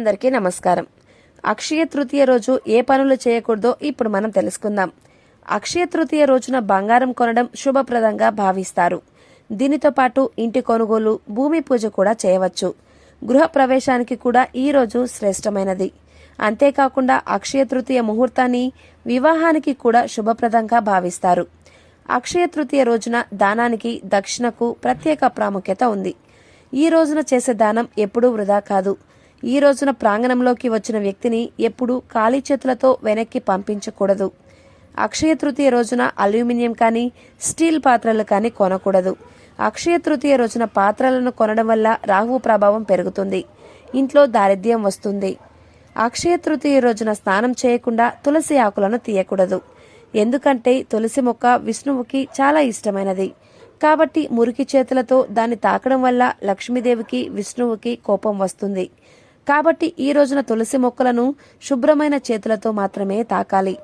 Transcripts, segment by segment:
అందరికీ నమస్కారం. అక్షయ తృతీయ రోజు ఏ పనులు చేయకూడదో ఇప్పుడు మనం తెలుసుకుందాం. అక్షయ తృతీయ రోజున బంగారం కొనడం శుభప్రదంగా భావిస్తారు. దీనితో పాటు ఇంటి కొనుగోలు భూమి పూజ కూడా చేయవచ్చు. గృహ ప్రవేశానికి కూడా ఈ రోజు శ్రేష్టమైనది. అంతేకాకుండా అక్షయ తృతీయ ముహూర్తాన్ని వివాహానికి కూడా శుభప్రదంగా భావిస్తారు. అక్షయ తృతీయ రోజున దానానికి దక్షిణకు ప్రత్యేక ప్రాముఖ్యత ఉంది. ఈ రోజున చేసే దానం ఎప్పుడూ వృధా కాదు. ఈ రోజున ప్రాంగణంలోకి వచ్చిన వ్యక్తిని ఎప్పుడూ ఖాళీ చేతులతో వెనక్కి పంపించకూడదు. అక్షయ తృతీయ రోజున అల్యూమినియం కానీ స్టీల్ పాత్రలు కానీ కొనకూడదు. అక్షయ తృతీయ రోజున పాత్రలను కొనడం వల్ల రాహువు ప్రభావం పెరుగుతుంది. ఇంట్లో దారిద్ర్యం వస్తుంది. అక్షయ తృతీయ రోజున స్నానం చేయకుండా తులసి ఆకులను తీయకూడదు. ఎందుకంటే తులసి మొక్క విష్ణువుకి చాలా ఇష్టమైనది. కాబట్టి మురికి చేతులతో దాన్ని తాకడం వల్ల లక్ష్మీదేవికి విష్ణువుకి కోపం వస్తుంది. కాబట్టి ఈ రోజున తులసి మొక్కలను శుభ్రమైన చేతులతో మాత్రమే తాకాలి.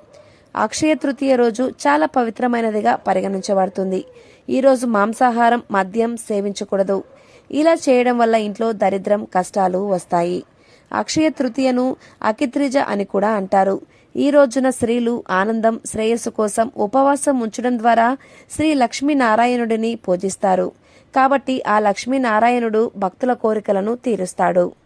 అక్షయ తృతీయ రోజు చాలా పవిత్రమైనదిగా పరిగణించబడుతుంది. ఈరోజు మాంసాహారం మద్యం సేవించకూడదు. ఇలా చేయడం వల్ల ఇంట్లో దరిద్రం కష్టాలు వస్తాయి. అక్షయ తృతీయను అకిత్రిజ అని కూడా అంటారు. ఈ రోజున స్త్రీలు ఆనందం శ్రేయస్సు కోసం ఉపవాసం ఉంచడం ద్వారా శ్రీ లక్ష్మీనారాయణుడిని పూజిస్తారు. కాబట్టి ఆ లక్ష్మీనారాయణుడు భక్తుల కోరికలను తీరుస్తాడు.